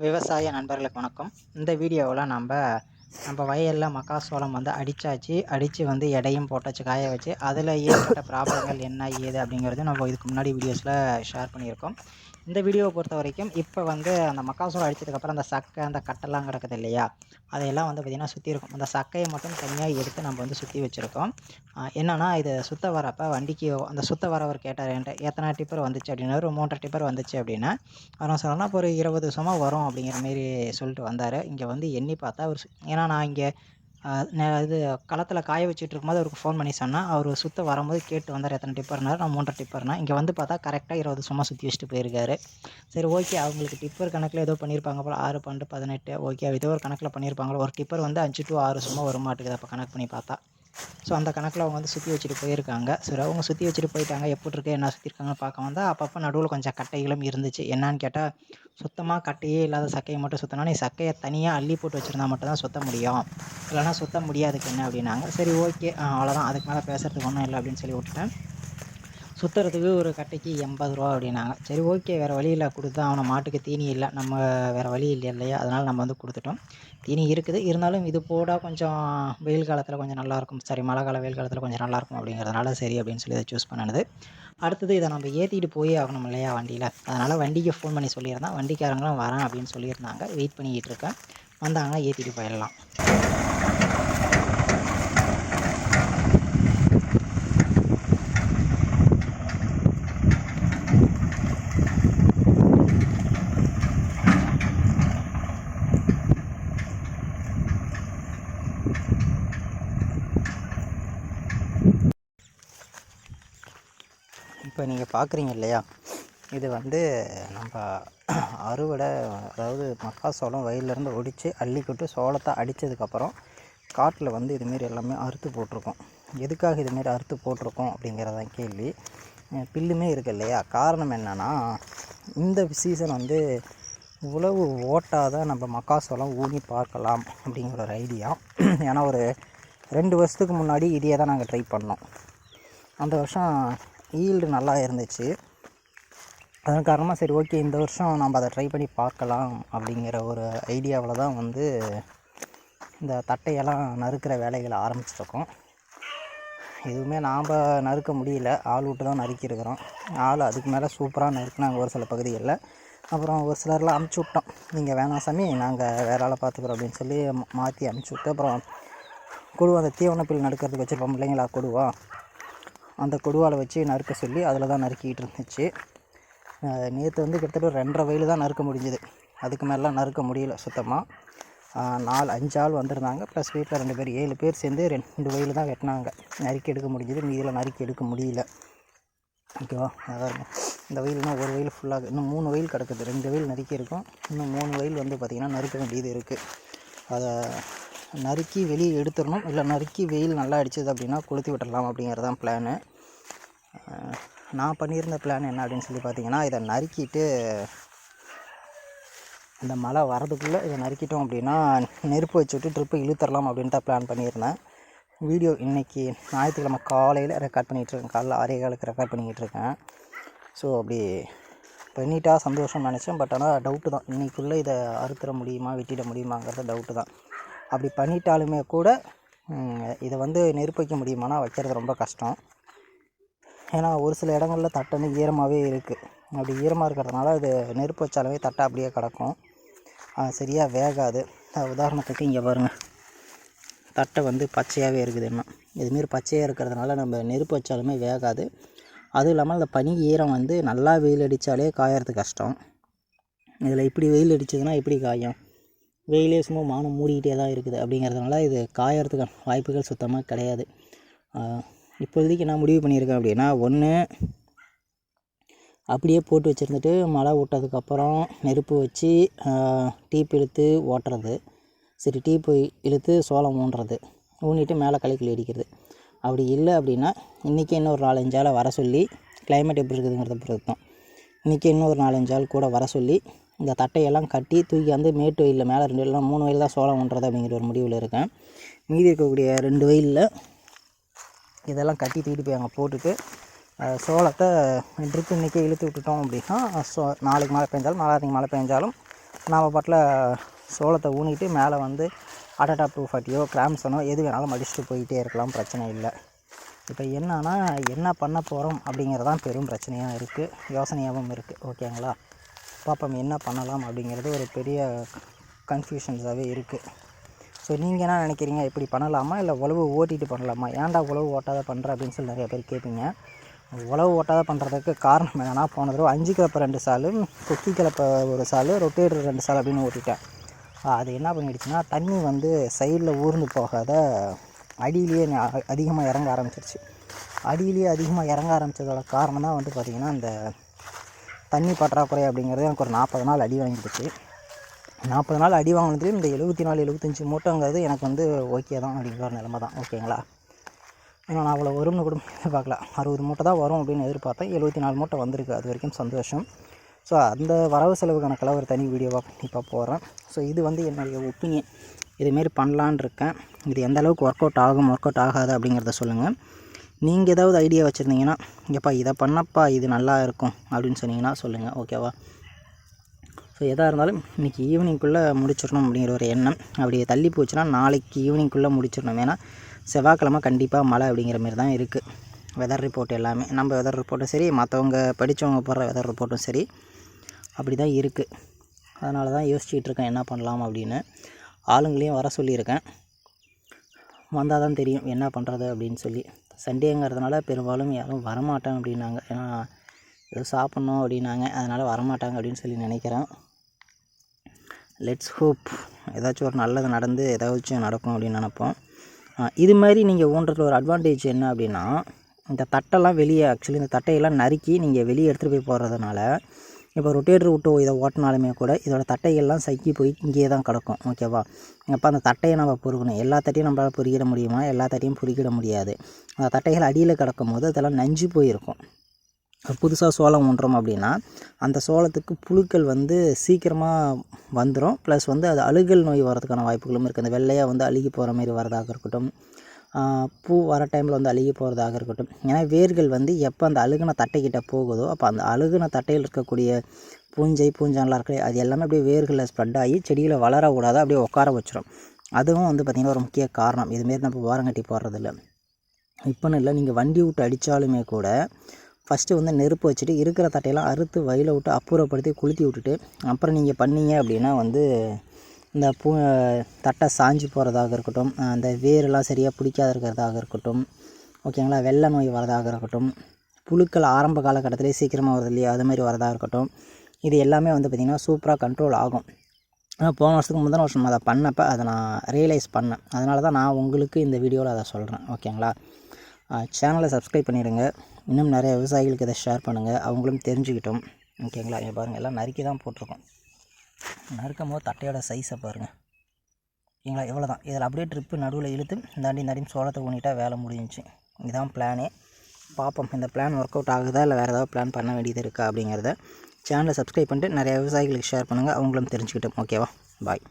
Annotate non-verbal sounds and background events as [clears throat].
விவசாய நண்பர்களுக்கு வணக்கம். இந்த வீடியோவில் நம்ம நம்ம வயலில் மக்காசோளம் வந்து அடித்தாச்சு அடித்து வந்து எடையும் போட்டாச்சு காய வச்சு. அதில் ஏற்பட்ட ப்ராப்ளங்கள் என்ன ஏது அப்படிங்கிறது நம்ம இதுக்கு முன்னாடி வீடியோஸில் ஷேர் பண்ணியிருக்கோம். இந்த வீடியோவை பொறுத்த வரைக்கும் இப்போ வந்து அந்த மக்காசோளம் அடித்ததுக்கப்புறம் அந்த சக்கை அந்த கட்டெல்லாம் கிடக்குது இல்லையா? அதையெல்லாம் வந்து பார்த்திங்கன்னா சுற்றி இருக்கும். அந்த சக்கையை மட்டும் தனியாக எடுத்து நம்ம வந்து சுற்றி வச்சுருக்கோம். என்னென்னா இது சுத்த வரப்போ வண்டிக்கு அந்த சுத்த வரவர் கேட்டார் என்கிட்ட எத்தனை டிப்பர் வந்துச்சு அப்படின்னா? ஒரு மூன்றரை டிப்பர் வந்துச்சு அப்படின்னா. அவன் சொன்னா இப்போ ஒரு இருபது சும்மா வரும் அப்படிங்கிற மாரி சொல்லிட்டு வந்தார். இங்கே வந்து எண்ணி பார்த்தா அவர் ஏன்னா நான் இங்கே இது களத்தில் காய வச்சுட்டு இருக்கும்போது அவருக்கு ஃபோன் பண்ணி சொன்னேன். அவர் சுத்த வரும்போது கேட்டு வந்தார் எத்தனை டிப்பர்னார் நான் மூன்றரை டிப்பர்னா இங்கே வந்து பார்த்தா கரெக்டாக இருபது சும்மா சுற்றி வச்சுட்டு போயிருக்காரு. சரி ஓகே அவங்களுக்கு டிப்பர் கணக்கில் ஏதோ பண்ணியிருப்பாங்க போல் ஆறு பன்னெண்டு பதினெட்டு ஓகே ஏதோ ஒரு கணக்கில் பண்ணியிருப்பாங்களோ ஒரு டிப்பர் வந்து அஞ்சு டு ஆறு சும்மா வர மாட்டேங்குது அப்போ கணக்கு பண்ணி பார்த்தா. ஸோ அந்த கணக்கில் அவங்க வந்து சுற்றி வச்சுட்டு போயிருக்காங்க. சரி அவங்க சுற்றி வச்சுட்டு போயிட்டாங்க. எப்படி இருக்கு? என்ன சுற்றிருக்காங்கன்னு பார்க்க வந்தால் அப்பப்போ நடுவில் கொஞ்சம் கட்டைகளும் இருந்துச்சு. என்னான்னு கேட்டால் சுத்தமாக கட்டையே இல்லாத சக்கையை மட்டும் சுற்றினா நீ சக்கையை தனியாக அள்ளி போட்டு வச்சுருந்தா மட்டும் தான் சுத்த முடியும். இல்லைனா சுத்த முடியாதுக்கு என்ன அப்படின்னாங்க. சரி ஓகே அவ்வளோதான் அதுக்கு மேலே பேசுகிறதுக்கு ஒன்றும் இல்லை அப்படின்னு சொல்லி விட்டுட்டேன். சுற்றுறதுக்கு ஒரு கட்டைக்கு எண்பது ரூபா அப்படின்னாங்க. சரி ஓகே வேறு வழி இல்லை. கொடுத்தா அவனை மாட்டுக்கு தீனி இல்லை. நம்ம வேறு வழி இல்லை இல்லையா? அதனால் நம்ம வந்து கொடுத்துட்டோம். தீனி இருக்குது. இருந்தாலும் இது போட கொஞ்சம் வெயில் காலத்தில் கொஞ்சம் நல்லாயிருக்கும் சரி மழை கால வெயில் காலத்தில் கொஞ்சம் நல்லாயிருக்கும் அப்படிங்கிறதுனால சரி அப்படின்னு சொல்லி இதை சூஸ் பண்ணினது. அடுத்தது இதை நம்ம ஏற்றிட்டு போயே ஆகணும் இல்லையா வண்டியில்? அதனால் வண்டிக்கு ஃபோன் பண்ணி சொல்லியிருந்தேன். வண்டிக்காரங்களும் வரேன் அப்படின்னு சொல்லியிருந்தாங்க. வெயிட் பண்ணிக்கிட்டு இருக்கேன். வந்தாங்கன்னா ஏற்றிட்டு போயிடலாம். இப்போ நீங்கள் பார்க்குறீங்க இல்லையா? இது வந்து நம்ம [clears throat] அறுவடை அதாவது மக்காசோளம் வயல்லேருந்து ஒடித்து அள்ளிக்கிட்டு சோளத்தை அடித்ததுக்கப்புறம் காட்டில் வந்து இதுமாரி எல்லாமே அறுத்து போட்டிருக்கோம். எதுக்காக இதுமாரி அறுத்து போட்டிருக்கோம் அப்படிங்கிறதான் கேள்வி. பில்லுமே இருக்கு இல்லையா? காரணம் என்னென்னா இந்த சீசன் வந்து உழவு ஓட்டாதான் நம்ம மக்காசோளம் ஊனி பார்க்கலாம் அப்படிங்கிற ஒரு ஐடியா [clears throat] ஏன்னா ஒரு ரெண்டு வருஷத்துக்கு முன்னாடி இதையே தான் நாங்கள் ட்ரை பண்ணோம். அந்த வருஷம் ஈல்டு நல்லா இருந்துச்சு. அதன் காரணமாக சரி ஓகே இந்த வருஷம் நம்ம அதை ட்ரை பண்ணி பார்க்கலாம் அப்படிங்கிற ஒரு ஐடியாவில் தான் வந்து இந்த தட்டையெல்லாம் நறுக்கிற வேலைகளை ஆரம்பிச்சிருக்கோம். எதுவுமே நாம் நறுக்க முடியல. ஆள் விட்டு தான் நறுக்கியிருக்கிறோம். ஆள் அதுக்கு மேலே சூப்பராக நறுக்குனாங்க ஒரு சில பகுதிகளில். அப்புறம் ஒரு சிலர்லாம் அமுச்சு விட்டோம். நீங்கள் வேணாம் சாமி நாங்கள் வேற ஆளை பார்த்துக்குறோம் அப்படின்னு சொல்லி மாற்றி அமுச்சு விட்டு அப்புறம் கொடுவா அந்த தீவனப்பில் நடுக்கிறதுக்கு வச்சுருப்போம் பிள்ளைங்களா குழுவா அந்த கொடுவாலை வச்சு நறுக்க சொல்லி அதில் தான் நறுக்கிட்டு இருந்துச்சு. நேற்று வந்து கிட்டத்தட்ட ரெண்டரை வயல் தான் நறுக்க முடிஞ்சுது. அதுக்கு மேலாம் நறுக்க முடியல சுத்தமாக நாலு அஞ்சு ஆள் வந்திருந்தாங்க. ப்ளஸ் வீட்டில் ரெண்டு பேர் ஏழு பேர் சேர்ந்து ரெண்டு வயல் தான் வெட்டினாங்க. நறுக்கி எடுக்க முடிஞ்சுது. மீதியில் நறுக்கி எடுக்க முடியல. ஓகேவா? அதான் இந்த வயல்னா ஒரு வயல் ஃபுல்லாக இன்னும் மூணு வயல் கிடக்குது. ரெண்டு வயல் நறுக்கி இருக்கும் இன்னும் மூணு வயல் வந்து பார்த்திங்கன்னா நறுக்க வேண்டியது இருக்குது அதை நறுக்கி வெளியே எடுத்துடணும். இல்லை நறுக்கி வெயில் நல்லா அடிச்சது அப்படின்னா கொளுத்தி விட்டுடலாம் அப்படிங்கிறது தான் பிளானு நான் பண்ணியிருந்த பிளான் என்ன அப்படின்னு சொல்லி பார்த்தீங்கன்னா இதை நறுக்கிட்டு இந்த மழை வரதுக்குள்ளே இதை நறுக்கிட்டோம் அப்படின்னா நெருப்பு வச்சுட்டு ட்ரிப்பு இழுத்துடலாம் அப்படின்ட்டு தான் பிளான் பண்ணியிருந்தேன். வீடியோ இன்றைக்கி ஞாயிற்றுக்கிழமை காலையில் ரெக்கார்ட் பண்ணிகிட்ருக்கேன் காலைல ஆறே காலுக்கு ரெக்கார்ட் பண்ணிக்கிட்டு இருக்கேன். ஸோ அப்படி பண்ணிட்டா சந்தோஷம் நினச்சேன். பட் ஆனால் டவுட்டு தான். இன்றைக்குள்ளே இதை அறுத்துற முடியுமா வெட்டிட முடியுமாங்கிறது டவுட்டு தான். அப்படி பண்ணிட்டாலுமே கூட இதை வந்து நெருப்பு முடியுமானா வைக்கிறது ரொம்ப கஷ்டம். ஏன்னா ஒரு சில இடங்களில் தட்டை ஈரமாகவே இருக்குது அப்படி ஈரமாக இருக்கிறதுனால அது நெருப்பு வச்சாலுமே தட்டை அப்படியே கிடக்கும். சரியாக வேகாது. உதாரணத்துக்கு இங்கே பாருங்கள் தட்டை வந்து பச்சையாகவே இருக்குது இன்னும். இதுமாரி பச்சையாக இருக்கிறதுனால நம்ம நெருப்பு வச்சாலுமே வேகாது. அதுவும் இல்லாமல் அந்த பனி ஈரம் வந்து நல்லா வெயில் அடித்தாலே காயறது கஷ்டம். இதில் இப்படி வெயில் அடிச்சதுன்னா எப்படி காயும்? வெயிலே சும்மா மானம் மூடிக்கிட்டே தான் இருக்குது அப்படிங்கிறதுனால இது காயறதுக்கான வாய்ப்புகள் சுத்தமாக கிடையாது. இப்போதைக்கு நான் முடிவு பண்ணியிருக்கேன் அப்படின்னா ஒன்று அப்படியே போட்டு வச்சுருந்துட்டு மழை விட்டதுக்கப்புறம் நெருப்பு வச்சு டீப் இழுத்து ஓட்டுறது. சரி டீப்பு இழுத்து சோளம் ஊன்றது. ஊனிட்டு மேலே களைக்குள்ளி அடிக்கிறது அப்படி இல்லை அப்படின்னா இன்றைக்கி இன்னொரு நாலஞ்சு ஆளை வர சொல்லி கிளைமேட் எப்படி இருக்குதுங்கிறத பொறுத்து தான் இன்றைக்கி இன்னொரு நாலஞ்சு ஆள் கூட வர சொல்லி இந்த தட்டையெல்லாம் கட்டி தூக்கி வந்து மேட்டு வயலில் மேலே ரெண்டு வயலில் மூணு வயல் தான் சோளம் ஒன்றது அப்படிங்கிற ஒரு முடிவில் இருக்கேன். மீதி இருக்கக்கூடிய ரெண்டு வயலில் இதெல்லாம் கட்டி தூக்கிட்டு போய் அங்கே போட்டுட்டு சோளத்தை ட்ரிப் இன்றைக்கி இழுத்து விட்டுட்டோம் அப்படின்னா சோ நாளைக்கு மழை பெஞ்சாலும் நாளான்னைக்கு மழை பெஞ்சாலும் நாம் பாட்டில் சோளத்தை ஊனிட்டு மேலே வந்து அடட்டா டூ ஃபார்ட்டியோ கிராம்ஸனோ எது வேணாலும் அடிச்சுட்டு போயிட்டே இருக்கலாம் பிரச்சனை இல்லை. இப்போ என்னன்னா என்ன பண்ண போகிறோம் அப்படிங்கிறதான் பெரும் பிரச்சனையாக இருக்குது யோசனையாகவும் இருக்குது ஓகேங்களா பார்ப்போம் என்ன பண்ணலாம் அப்படிங்கிறது ஒரு பெரிய கன்ஃபியூஷன்ஸாகவே இருக்குது ஸோ நீங்கள் என்ன நினைக்கிறீங்க? இப்படி பண்ணலாமா? இல்லை உழவு ஓட்டிட்டு பண்ணலாமா? ஏன்டா உழவு ஓட்டாத பண்ணுற அப்படின்னு சொல்லி நிறைய பேர் கேட்பீங்க உழவு ஓட்டாத பண்ணுறதுக்கு காரணம் என்னென்னா போன தடவை அஞ்சு கிளப்பை ரெண்டு சாலு கொக்கி கிளப்பை ஒரு சாலு ரொட்டேட்டர் ரெண்டு சால் அப்படின்னு ஓட்டிட்டேன். அது என்ன பண்ணிடுச்சுன்னா தண்ணி வந்து சைடில் ஊர்ந்து போகாத அடியிலேயே அதிகமாக இறங்க ஆரம்பிச்சிருச்சு. அடியிலேயே அதிகமாக இறங்க ஆரம்பித்ததோட காரணம் தான் வந்து பார்த்திங்கன்னா இந்த தண்ணி பற்றாக்குறை அப்படிங்கிறது எனக்கு ஒரு நாற்பது நாள் அடி வாங்கிடுச்சு நாற்பது நாள் அடி வாங்கினதுலேயும் இந்த எழுபத்தி நாலு எழுபத்தஞ்சி மூட்டைங்கிறது எனக்கு வந்து ஓகே தான் அப்படிங்கிற ஒரு நிலமை தான். ஓகேங்களா? ஏன்னா நான் அவ்வளோ வரும்னு கூட [laughs] எதிர்பார்க்கல. அறுபது மூட்டை தான் வரும் அப்படின்னு எதிர்பார்த்தேன். எழுபத்தி நாலு மூட்டை வந்திருக்கு. அது வரைக்கும் சந்தோஷம். ஸோ அந்த வரவு செலவு கணக்கெல்லாம் ஒரு தனி வீடியோவாக கண்டிப்பாக போடுறேன். ஸோ இது வந்து என்னுடைய ஒப்பீனியன் இதுமாரி பண்ணலான்னு இருக்கேன். இது எந்த அளவுக்கு ஒர்க் அவுட் ஆகும் ஒர்க் அவுட் ஆகாது அப்படிங்கிறத சொல்லுங்கள் நீங்கள் ஏதாவது ஐடியா வச்சுருந்தீங்கன்னா எப்பா இதை பண்ணப்பா இது நல்லா இருக்கும் அப்படின்னு சொன்னீங்கன்னா சொல்லுங்கள் ஓகேவா ஸோ எதாக இருந்தாலும் இன்றைக்கி ஈவினிங்குள்ளே முடிச்சிடணும் அப்படிங்கிற ஒரு எண்ணம். அப்படி தள்ளி போச்சுன்னா நாளைக்கு ஈவினிங்குள்ளே முடிச்சிடணும். ஏன்னா செவ்வாய்க்கிழமை கண்டிப்பாக மழை அப்படிங்கிற மாதிரி தான் இருக்குது வெதர் ரிப்போர்ட் எல்லாமே நம்ம வெதர் ரிப்போர்ட்டும் சரி மற்றவங்க படித்தவங்க போடுற வெதர் ரிப்போர்ட்டும் சரி அப்படி தான் இருக்குது அதனால தான் யோசிச்சுட்ருக்கேன் என்ன பண்ணலாம் அப்படின்னு. ஆளுங்களையும் வர சொல்லியிருக்கேன். வந்தால் தான் தெரியும் என்ன பண்ணுறது அப்படின்னு சொல்லி. சண்டேங்கிறதுனால பெரும்பாலும் யாரும் வரமாட்டாங்க அப்படின்னாங்க. ஏன்னா ஏதோ சாப்பிட்ணும் அப்படின்னாங்க. அதனால் வரமாட்டாங்க அப்படின்னு சொல்லி நினைக்கிறேன். லெட்ஸ் ஹோப் ஏதாச்சும் ஒரு நல்லது நடந்து ஏதாச்சும் நடக்கும் அப்படின்னு நினப்போம். இது மாதிரி நீங்கள் ஊன்றதுல ஒரு அட்வான்டேஜ் என்ன அப்படின்னா இந்த தட்டெல்லாம் வெளியே ஆக்சுவலி இந்த தட்டையெல்லாம் நறுக்கி நீங்கள் வெளியே எடுத்துகிட்டு போய் போடுறதுனால இப்போ ரொட்டேட்டர் விட்டு இதை ஓட்டினாலுமே கூட இதோட தட்டைகள்லாம் சக்கி போய் இங்கேயே தான் கிடக்கும் ஓகேவா அப்போ அந்த தட்டையை நம்ம பொறுக்கணும். எல்லா தட்டையும் நம்மளால் பொறுக்கிட முடியுமா? எல்லா தட்டையும் பொறுக்கிட முடியாது. அந்த தட்டைகள் அடியில் கிடக்கும் போது அதெல்லாம் நஞ்சு போயிருக்கும். புதுசாக சோளம் ஊன்றோம் அப்படின்னா அந்த சோளத்துக்கு புழுக்கள் வந்து சீக்கிரமாக வந்துடும் ப்ளஸ் வந்து அது அழுகல் நோய் வரதுக்கான வாய்ப்புகளும் இருக்குது அந்த வெள்ளையாக வந்து அழுகி போகிற மாதிரி வரதாக இருக்கட்டும். பூ வர டைமில் வந்து அழுகி போகிறதாக இருக்கட்டும். ஏன்னா வேர்கள் வந்து எப்போ அந்த அழுகுன தட்டைக்கிட்ட போகுதோ அப்போ அந்த அழுகுன தட்டையில் இருக்கக்கூடிய பூஞ்சை பூஞ்சான்லாம் இருக்கு அது எல்லாமே அப்படியே வேர்களில் ஸ்ப்ரெட் ஆகி செடிகளை வளர அப்படியே உட்கார வச்சிடும் அதுவும் வந்து பார்த்திங்கன்னா ஒரு முக்கிய காரணம். இதுமாரி நம்ம ஓரங்கட்டி போடுறதில்ல இப்போன்னு இல்லை நீங்கள் வண்டி விட்டு அடித்தாலுமே கூட ஃபஸ்ட்டு வந்து நெருப்பு வச்சுட்டு இருக்கிற தட்டையெல்லாம் அறுத்து வயலை விட்டு அப்புறப்படுத்தி குளுத்தி விட்டுட்டு அப்புறம் நீங்கள் பண்ணீங்க அப்படின்னா வந்து இந்த பூ தட்டை சாஞ்சு போகிறதாக இருக்கட்டும் அந்த வேரெல்லாம் சரியாக பிடிக்காத இருக்கிறதாக இருக்கட்டும் ஓகேங்களா வெள்ளை நோய் வரதாக இருக்கட்டும் புழுக்கள் ஆரம்ப காலகட்டத்திலே சீக்கிரமாக வருது இல்லையா அது மாதிரி வரதாக இருக்கட்டும் இது எல்லாமே வந்து பார்த்திங்கன்னா சூப்பராக கண்ட்ரோல் ஆகும். ஆனால் போன வருஷத்துக்கு முந்தின வருஷம் அதை பண்ணப்போ அதை நான் ரியலைஸ் பண்ணேன். அதனால தான் நான் உங்களுக்கு இந்த வீடியோவில் அதை சொல்கிறேன் ஓகேங்களா? சேனலை சப்ஸ்கிரைப் பண்ணிடுங்க. இன்னும் நிறைய விவசாயிகளுக்கு இதை ஷேர் பண்ணுங்கள் அவங்களும் தெரிஞ்சுக்கிட்டோம். ஓகேங்களா? இங்கே பாருங்கள் எல்லாம் நறுக்கி தான் போட்டிருக்கோம். நறுக்கும் போது தட்டையோட சைஸை பாருங்கள் ஓகேங்களா இவ்வளோ தான் இதில் அப்படியே ட்ரிப்பு நடுவில் இழுத்து இந்தாண்டி நடியும் சோளத்தை ஊனிட்டா வேலை முடிஞ்சிச்சு. இதுதான் பிளானே பார்ப்போம் இந்த பிளான் ஒர்க் அவுட் ஆகுதா இல்லை வேறு ஏதாவது பிளான் பண்ண வேண்டியது இருக்கா அப்படிங்கிறத சேனலை சப்ஸ்கிரைப் பண்ணிட்டு நிறைய விவசாயிகளுக்கு ஷேர் பண்ணுங்கள் அவங்களும் தெரிஞ்சுக்கிட்டோம் ஓகேவா பாய்